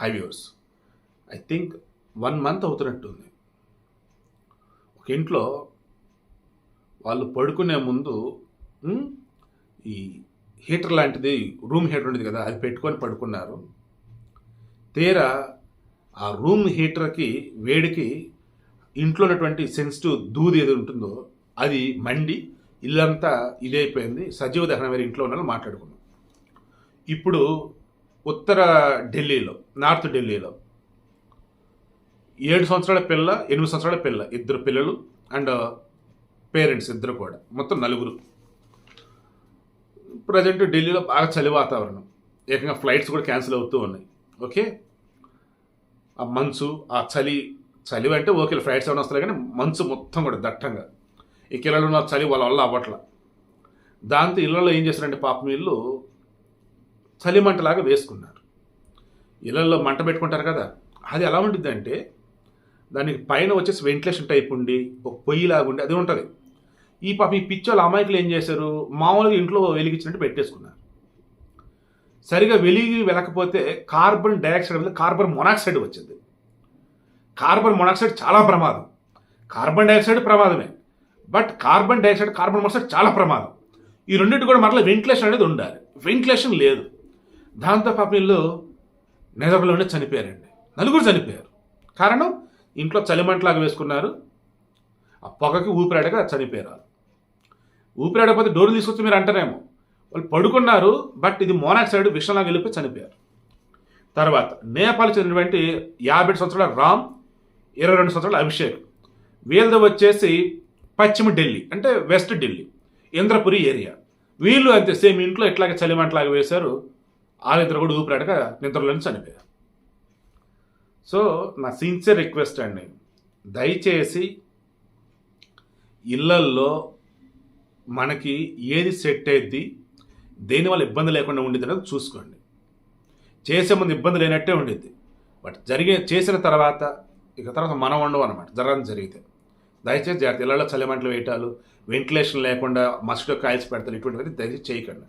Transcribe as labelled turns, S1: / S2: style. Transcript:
S1: Hi viewers I think one month అవుతున్నట్టుంది ఒక ఇంట్లో వాళ్ళు పడుకునే ముందు ఈ హీటర్ లాంటిది రూమ్ హీటర్ ఉండేది కదా అది పెట్టుకొని పడుకున్నారు. తీరా ఆ రూమ్ హీటర్కి వేడికి ఇంట్లో ఉన్నటువంటి సెన్సిటివ్ దూది ఏది ఉంటుందో అది మండి ఇల్లంతా ఇదైపోయింది. సజీవ దహనం వేరే ఇంట్లో ఉన్న మాట్లాడుకున్నాం. ఇప్పుడు ఉత్తర ఢిల్లీలో నార్త్ ఢిల్లీలో. ఏడు సంవత్సరాల పిల్ల ఎనిమిది సంవత్సరాల పిల్ల ఇద్దరు పిల్లలు అండ్ పేరెంట్స్ ఇద్దరు కూడా. మొత్తం నలుగురు. ప్రజెంట్ ఢిల్లీలో బాగా చలి వాతావరణం. ఏకంగా ఫ్లైట్స్ కూడా క్యాన్సిల్ అవుతూ ఉన్నాయి. ఓకే? ఆ మంచు ఆ చలి చలి అంటే ఓకే ఫ్లైట్స్ ఏమైనా వస్తాయి కానీ మంచు మొత్తం కూడా దట్టంగా. ఈ కిలలో ఉన్న చలి వాళ్ళ వల్ల అవ్వట్లా. దాంతో ఇళ్ళలో ఏం చేస్తారంటే పాపం ఇల్లు చలిమంటలాగా వేసుకున్నారు. ఇళ్ళల్లో మంట పెట్టుకుంటారు కదా అది ఎలా ఉంటుంది అంటే దానికి పైన వచ్చేసి వెంటిలేషన్ టైప్ ఉండి ఒక పొయ్యిలాగా ఉండి అది ఉంటుంది. ఈ పాప ఈ పిచ్చోళ్ళ అమాయకులు ఏం చేశారు? మామూలుగా ఇంట్లో వెలిగించినట్టు పెట్టేసుకున్నారు. సరిగా వెలిగి వెళ్ళకపోతే కార్బన్ డైఆక్సైడ్ వల్ల కార్బన్ మొనాక్సైడ్ వచ్చింది. కార్బన్ మొనాక్సైడ్ చాలా ప్రమాదం. కార్బన్ డైఆక్సైడ్ ప్రమాదమే. But carbon dioxide carbon monoxide చాలా ప్రమాదం. ఈ రెండింటి కూడా మరలా వెంటిలేషన్ అనేది ఉండాలి. వెంటిలేషన్ లేదు. దాంతో పాప వీళ్ళు నెదర్లోనే చనిపోయారండి. నలుగురు చనిపోయారు. కారణం ఇంట్లో చలిమంటలాగా వేసుకున్నారు. ఆ పొగకి ఊపిరాడక చనిపోయారు ఊపిరాడకపోతే డోర్లు తీసుకొచ్చి మీరు అంటారేమో. వాళ్ళు పడుకున్నారు బట్ ఇది మోనాక్సైడ్ విషంలాగా వెళ్ళిపోయి చనిపోయారు. తర్వాత నేపాల్ చెందినటువంటి యాభై సంవత్సరాల రామ్ ఇరవై రెండు సంవత్సరాల అభిషేక్ వీళ్ళది వచ్చేసి పశ్చిమ ఢిల్లీ అంటే వెస్ట్ ఢిల్లీ ఇంద్రపురి ఏరియా. వీళ్ళు అంతే సేమ్ ఇంట్లో ఇట్లాగే చలిమంటలాగా వేశారు. వాళ్ళిద్దరు కూడా ఊపిరాడక నిద్రలోని చనిపోయారు సో నా సిన్సియర్ రిక్వెస్ట్ అండి దయచేసి ఇళ్ళల్లో మనకి ఏది సెట్ అయ్యిద్ది దేనివల్ల ఇబ్బంది లేకుండా ఉండేది అనేది చూసుకోండి. చేసే ముందు ఇబ్బంది లేనట్టే ఉండిద్ది. బట్ జరిగే చేసిన తర్వాత ఇక తర్వాత మనం ఉండవు అనమాట జరగడం జరిగితే. దయచేసి జాగ్రత్త ఇళ్ళలో చలిమంటలు వేయటాలు వెంటిలేషన్ లేకుండా మస్కిటో కాయల్స్ పెడతారు ఇటువంటివి దయచేసి చేయకండి.